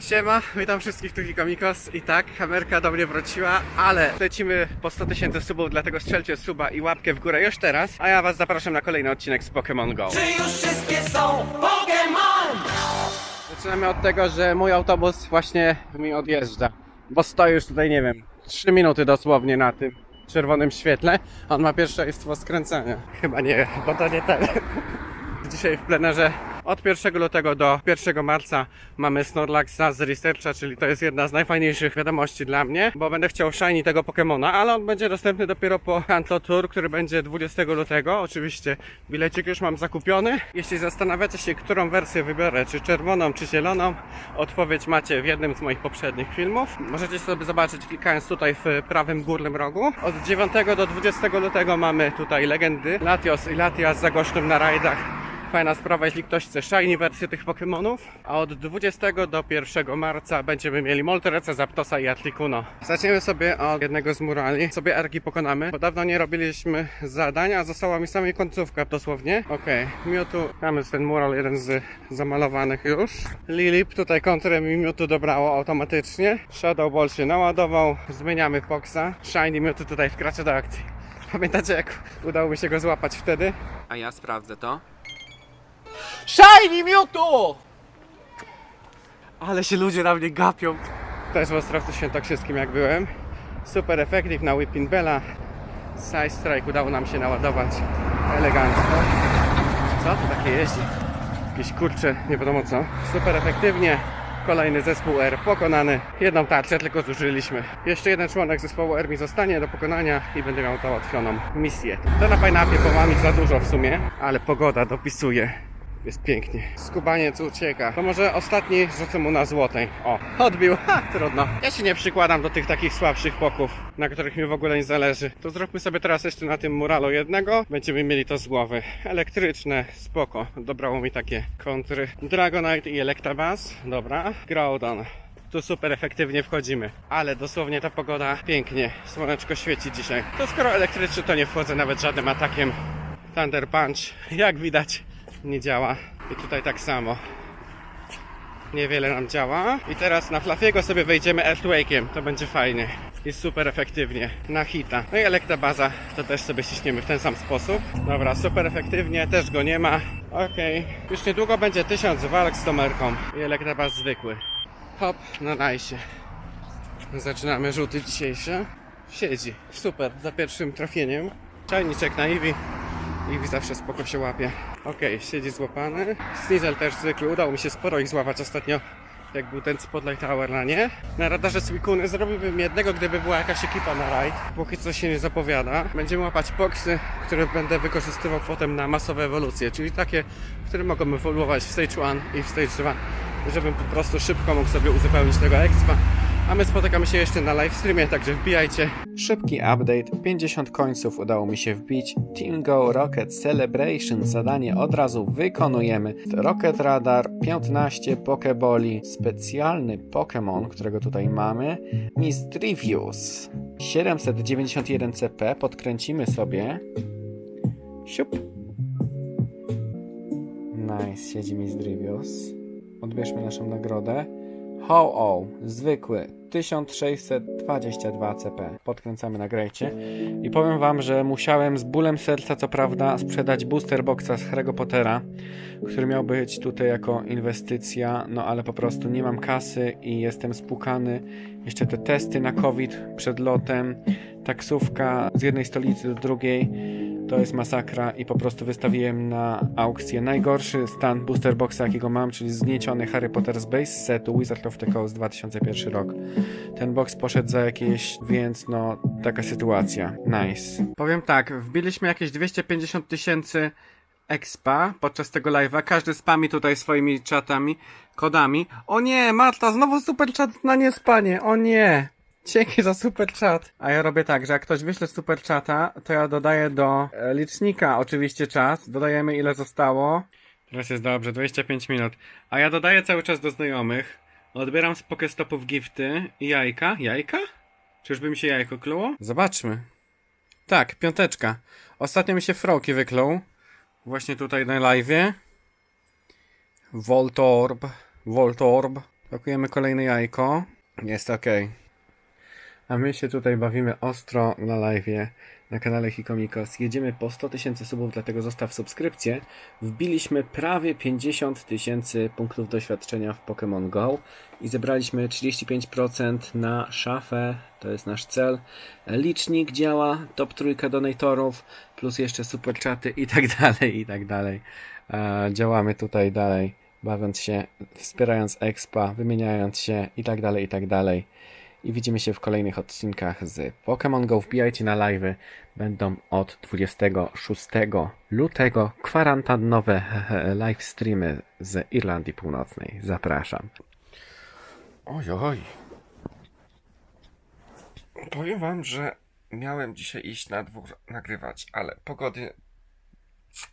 Siema, witam wszystkich tu Hikomikos i tak, kamerka do mnie wróciła, ale lecimy po 100 tysięcy subów, dlatego strzelcie suba i łapkę w górę już teraz, a ja was zapraszam na kolejny odcinek z Pokémon GO. Czy już wszystkie są Pokémon? Zaczynamy od tego, że mój autobus właśnie mi odjeżdża, bo stoi już tutaj, nie wiem, 3 minuty dosłownie na tym czerwonym świetle, a on ma pierwszeństwo skręcania. Chyba nie, bo to nie ten. Dzisiaj w plenerze od 1 lutego do 1 marca mamy Snorlaxa z Researcha, czyli to jest jedna z najfajniejszych wiadomości dla mnie, bo będę chciał shiny tego Pokemona, ale on będzie dostępny dopiero po Kanto Tour, który będzie 20 lutego. Oczywiście bilecik już mam zakupiony. Jeśli zastanawiacie się, którą wersję wybiorę, czy czerwoną, czy zieloną, odpowiedź macie w jednym z moich poprzednich filmów. Możecie sobie zobaczyć klikając tutaj w prawym górnym rogu. Od 9 do 20 lutego mamy tutaj legendy Latios i Latias za gościem na rajdach. Fajna sprawa, jeśli ktoś chce shiny wersję tych Pokémonów. A od 20 do 1 marca będziemy mieli Moltereca, Zaptosa i Articuno. Zaczniemy sobie od jednego z murali. Sobie ergi pokonamy, bo dawno nie robiliśmy zadań, a została mi samej końcówka dosłownie. Okej, Mewtwo, mamy ten mural jeden z zamalowanych już. Lilip, tutaj kontrę mi Mewtwo dobrało automatycznie. Shadow Ball się naładował, zmieniamy Foxa. Shiny Mewtwo tutaj wkracza do akcji. Pamiętacie jak udało mi się go złapać wtedy? A ja sprawdzę to. Shiny Mewtwo! Ale się ludzie na mnie gapią. Też w Ostrowcu Świętokrzyskim jak byłem. Super efektyw na Whipping Bella. Side Strike udało nam się naładować elegancko. Co to takie jeździ? Jakieś kurcze, nie wiadomo co. Super efektywnie. Kolejny zespół R pokonany. Jedną tarczę tylko zużyliśmy. Jeszcze jeden członek zespołu R mi zostanie do pokonania i będę miał załatwioną misję. To na pineapie, bo mam ich za dużo w sumie, ale pogoda dopisuje. Jest pięknie. Skubaniec ucieka. To może ostatni rzucę mu na złotej. O, odbił. Ha, trudno. Ja się nie przykładam do tych takich słabszych poków, na których mi w ogóle nie zależy. To zróbmy sobie teraz jeszcze na tym muralu jednego. Będziemy mieli to z głowy. Elektryczne, spoko. Dobrało mi takie kontry. Dragonite i Electabuzz. Dobra. Groudon. Tu super efektywnie wchodzimy. Ale dosłownie ta pogoda pięknie. Słoneczko świeci dzisiaj. To skoro elektryczny, to nie wchodzę nawet żadnym atakiem. Thunder Punch, jak widać, nie działa. I tutaj tak samo. Niewiele nam działa. I teraz na Flafiego sobie wejdziemy Earthquake'iem. To będzie fajnie. I super efektywnie. Na hita. No i Elektabaza to też sobie ściśniemy w ten sam sposób. Dobra, super efektywnie. Też go nie ma. Okej. Już niedługo będzie tysiąc walk z Tomerką. I Elektabaz zwykły. Hop, na najsie. Zaczynamy rzuty dzisiejsze. Siedzi. Super, za pierwszym trafieniem. Czajniczek na Eevee. Eevee zawsze spoko się łapie. Okej, siedzi złapany. Sneasel też zwykły. Udało mi się sporo ich złapać ostatnio. Jak był ten Spotlight Tower na nie. Na radarze Suikuny zrobiłbym jednego, gdyby była jakaś ekipa na rajd. Póki co się nie zapowiada. Będziemy łapać boxy, które będę wykorzystywał potem na masowe ewolucje. Czyli takie, które mogą ewoluować w Stage 1 i w Stage 2. Żebym po prostu szybko mógł sobie uzupełnić tego expa. A my spotykamy się jeszcze na live streamie, także wbijajcie. Szybki update, 50 końców udało mi się wbić. Team Go Rocket Celebration zadanie od razu wykonujemy. Rocket Radar, 15 Pokeboli, specjalny Pokémon, którego tutaj mamy, Misdrivius. 791 CP, podkręcimy sobie. Siup. Nice, siedzi Misdrivius. Odbierzmy naszą nagrodę. Ho-Oh, zwykły, 1622 CP. Podkręcamy na grejcie. I powiem wam, że musiałem z bólem serca, co prawda, sprzedać booster boxa z Harry'ego Pottera, który miał być tutaj jako inwestycja, no ale po prostu nie mam kasy i jestem spłukany. Jeszcze te testy na COVID przed lotem, taksówka z jednej stolicy do drugiej. To jest masakra i po prostu wystawiłem na aukcję najgorszy stan booster boxa jakiego mam, czyli zgnieciony Harry Potter base setu Wizard of the Coast 2001 rok. Ten box poszedł za jakieś, więc no taka sytuacja. Nice. Powiem tak, wbiliśmy jakieś 250 tysięcy expa podczas tego live'a. Każdy spami tutaj swoimi czatami, kodami. O nie, Marta, znowu super chat na niespanie. O nie. Dzięki za super chat. A ja robię tak, że jak ktoś wyśle super chata, to ja dodaję do e, licznika oczywiście czas. Dodajemy ile zostało. Teraz jest dobrze, 25 minut. A ja dodaję cały czas do znajomych. Odbieram z Pokestopów gifty i jajka. Jajka? Czyżby mi się jajko kluło? Zobaczmy. Tak, piąteczka. Ostatnio mi się Froki wyklął. Właśnie tutaj na live'ie. Voltorb. Voltorb. Pakujemy kolejne jajko. Jest ok. A my się tutaj bawimy ostro na live'ie na kanale Hikomikos. Jedziemy po 100 tysięcy subów, dlatego zostaw subskrypcję. Wbiliśmy prawie 50 tysięcy punktów doświadczenia w Pokémon Go i zebraliśmy 35% na szafę. To jest nasz cel. Licznik działa, top trójka donatorów, plus jeszcze super czaty i tak dalej, i tak dalej. E, działamy tutaj dalej, bawiąc się, wspierając expa, wymieniając się i tak dalej, i tak dalej. I widzimy się w kolejnych odcinkach z Pokémon Go. Wbijajcie na live'y. Będą od 26 lutego kwarantannowe live streamy z Irlandii Północnej. Zapraszam. Oj, oj. Powiem wam, że miałem dzisiaj iść na dwór nagrywać, ale pogody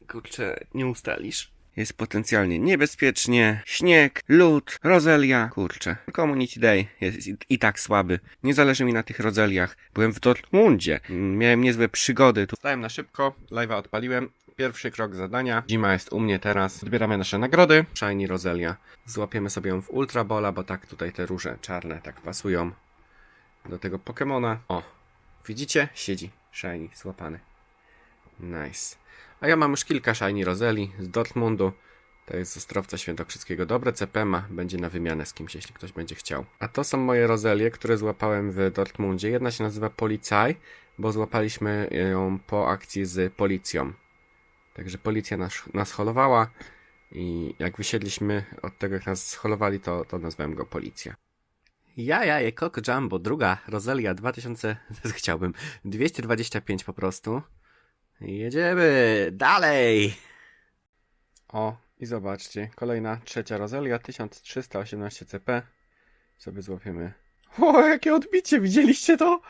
kurczę nie ustalisz. Jest potencjalnie niebezpiecznie. Śnieg, lód, rozelia. Kurczę. Community Day jest i, i tak słaby. Nie zależy mi na tych rozeliach. Byłem w Dortmundzie. Miałem niezłe przygody. Tu stałem na szybko. Live'a odpaliłem. Pierwszy krok zadania. Zima jest u mnie teraz. Zbieramy nasze nagrody. Shiny Rozelia. Złapiemy sobie ją w Ultra Bola, bo tak tutaj te róże czarne tak pasują do tego Pokemona. O, widzicie? Siedzi. Shiny, złapany. Nice. A ja mam już kilka Shiny Rozeli z Dortmundu. To jest z Ostrowca Świętokrzyskiego. Dobre CP ma. Będzie na wymianę z kimś, jeśli ktoś będzie chciał. A to są moje Rozelie, które złapałem w Dortmundzie. Jedna się nazywa Policaj, bo złapaliśmy ją po akcji z policją. Także policja nas, nas holowała i jak wysiedliśmy od tego, jak nas scholowali, to, to nazwałem go Policja. Ja, ja, je Coco Jumbo, druga Rozelia 2000, chciałbym, 225 po prostu. Jedziemy dalej! O, i zobaczcie, kolejna trzecia Rozelia, 1318 CP. Sobie złapiemy. O, jakie odbicie, widzieliście to?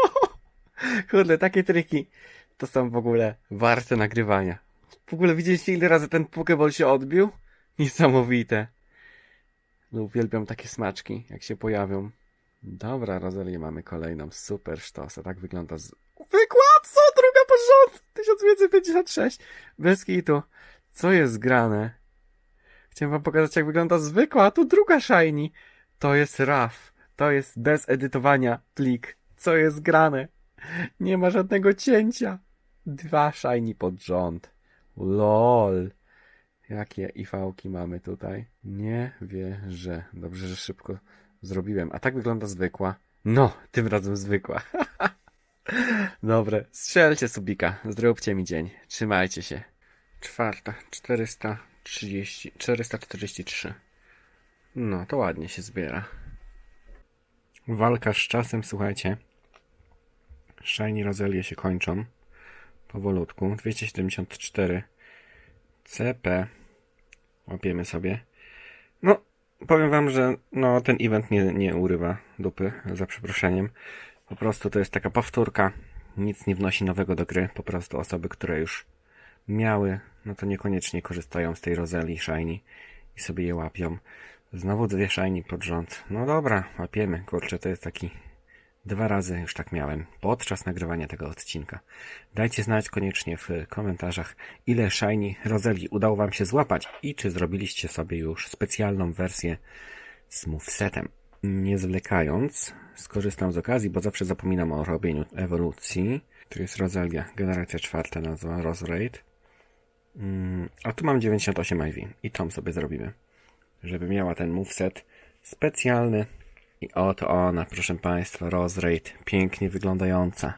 Kurde, takie triki to są w ogóle warte nagrywania. W ogóle widzieliście ile razy ten Pokéball się odbił? Niesamowite. No uwielbiam takie smaczki, jak się pojawią. Dobra, Rozelię mamy kolejną. Super sztos. A tak wygląda z... Wykład! Co? Druga pod rząd! 1556. Bez kitu. Co jest grane? Chciałem wam pokazać, jak wygląda zwykła, a tu druga shiny. To jest RAW. To jest bez edytowania plik. Co jest grane? Nie ma żadnego cięcia. Dwa shiny pod rząd. LOL. Jakie IV-ki mamy tutaj? Nie wierzę. Dobrze, że szybko zrobiłem. A tak wygląda zwykła. No, tym razem zwykła. Dobre, strzelcie subika. Zróbcie mi dzień. Trzymajcie się. Czwarta, 430, 443. No, to ładnie się zbiera. Walka z czasem, słuchajcie. Shiny Rozelie się kończą. Powolutku. 274 CP. Łapiemy sobie. No, powiem wam, że no, ten event nie, nie urywa dupy, za przeproszeniem. Po prostu to jest taka powtórka. Nic nie wnosi nowego do gry. Po prostu osoby, które już miały, no to niekoniecznie korzystają z tej Rozeli Shiny i sobie je łapią. Znowu dwie Shiny pod rząd. No dobra, łapiemy. Kurczę, to jest taki Dwa razy już tak miałem podczas nagrywania tego odcinka. Dajcie znać koniecznie w komentarzach, ile Shiny Rozeli udało Wam się złapać i czy zrobiliście sobie już specjalną wersję z movesetem. Nie zwlekając, skorzystam z okazji, bo zawsze zapominam o robieniu ewolucji. Tu jest Rozelia, generacja czwarta nazwa, Rosraid. Mm, a tu mam 98 IV i tom sobie zrobimy, żeby miała ten moveset specjalny i oto ona, proszę Państwa, Rosraid, pięknie wyglądająca.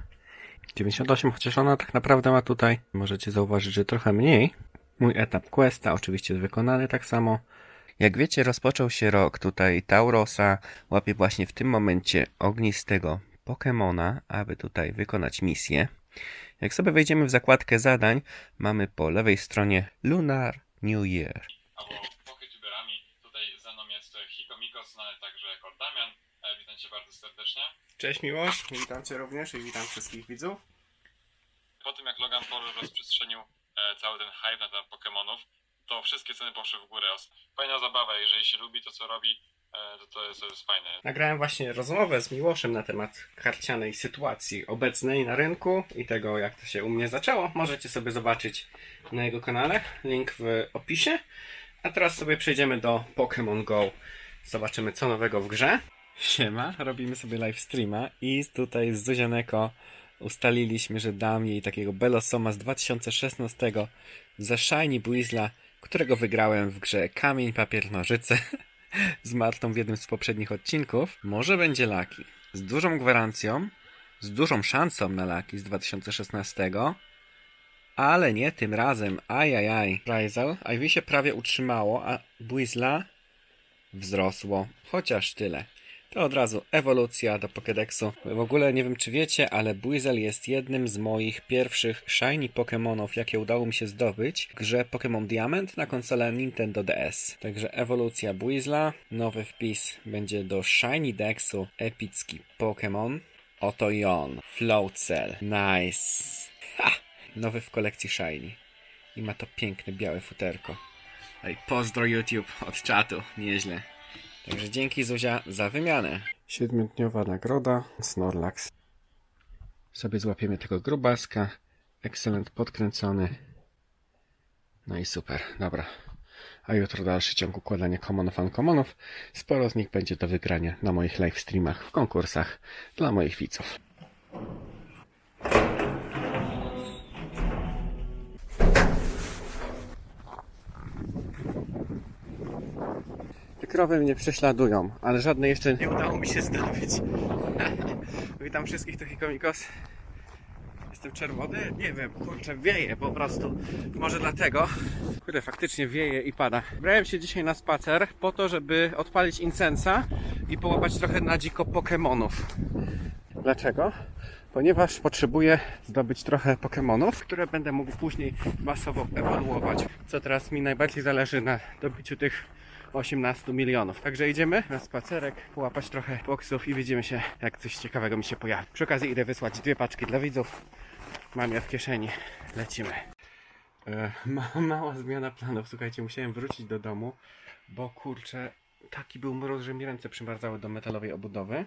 98, chociaż ona tak naprawdę ma tutaj, możecie zauważyć, że trochę mniej. Mój etap questa oczywiście wykonany tak samo. Jak wiecie, rozpoczął się rok tutaj Taurosa. Łapię właśnie w tym momencie ognistego Pokemona, aby tutaj wykonać misję. Jak sobie wejdziemy w zakładkę zadań, mamy po lewej stronie Lunar New Year. albo poketuberami. Tutaj ze mną jest znany także jako Damian. E, Witam Cię bardzo serdecznie. Cześć Miłosz, witam Cię również i witam wszystkich widzów. Po tym jak Logan Paul rozprzestrzenił e, cały ten hype na temat Pokémonów, to wszystkie ceny poszły w górę. Fajna zabawa, jeżeli się lubi to co robi, e, to to jest, to jest fajne. Nagrałem właśnie rozmowę z Miłoszem na temat karcianej sytuacji obecnej na rynku i tego, jak to się u mnie zaczęło. Możecie sobie zobaczyć na jego kanale, link w opisie. A teraz sobie przejdziemy do Pokémon Go. Zobaczymy co nowego w grze. Siema, robimy sobie live streama i tutaj z Zuzianeko ustaliliśmy, że dam jej takiego Belosoma z 2016 za Shiny Buizla, którego wygrałem w grze Kamień, Papier, Nożyce z Martą w jednym z poprzednich odcinków. Może będzie Laki. Z dużą gwarancją, z dużą szansą na Laki z 2016, ale nie tym razem. Ajajaj. Rizal, Ivy się prawie utrzymało, a Buizla wzrosło. Chociaż tyle. To od razu ewolucja do Pokédexu. W ogóle nie wiem czy wiecie, ale Buizel jest jednym z moich pierwszych shiny Pokémonów, jakie udało mi się zdobyć w grze Pokémon Diamond na konsolę Nintendo DS. Także ewolucja Buizla, nowy wpis będzie do Shiny Dexu, epicki Pokémon. Oto i on, nice. Ha! Nowy w kolekcji Shiny. I ma to piękne białe futerko. Ej, pozdro YouTube od czatu, nieźle. Także dzięki Zuzia za wymianę. Siedmiodniowa nagroda Snorlax. Sobie złapiemy tego grubaska. Excellent podkręcony. No i super, dobra. A jutro dalszy ciąg układania komonów uncomonów. Sporo z nich będzie do wygrania na moich live streamach, w konkursach dla moich widzów. Krowy mnie prześladują, ale żadne jeszcze nie udało mi się zdobyć. Witam wszystkich, to Hikomikos. Jestem czerwony? Nie wiem, kurczę, wieje po prostu. Może dlatego. Kurde, faktycznie wieje i pada. Brałem się dzisiaj na spacer po to, żeby odpalić incensa i połapać trochę na dziko Pokémonów. Dlaczego? Ponieważ potrzebuję zdobyć trochę Pokémonów, które będę mógł później masowo ewoluować. Co teraz mi najbardziej zależy na dobiciu tych 18 milionów. Także idziemy na spacerek, połapać trochę boksów i widzimy się, jak coś ciekawego mi się pojawi. Przy okazji idę wysłać dwie paczki dla widzów. Mam je w kieszeni. Lecimy. E, ma, mała zmiana planów. Słuchajcie, musiałem wrócić do domu, bo kurczę, taki był mróz, że mi ręce przymarzały do metalowej obudowy.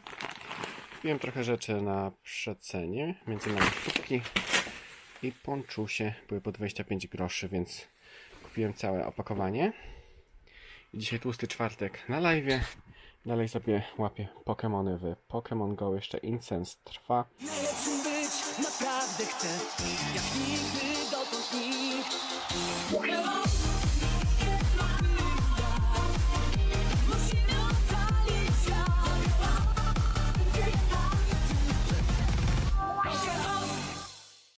Kupiłem trochę rzeczy na przecenie, między innymi sztuki i ponczusie. Były po 25 groszy, więc kupiłem całe opakowanie. Dzisiaj tłusty czwartek na live. Dalej sobie łapię Pokémony w Pokémon Go. Jeszcze Incense trwa. Najlepszym być naprawdę chcę Jak nigdy dotąd nikt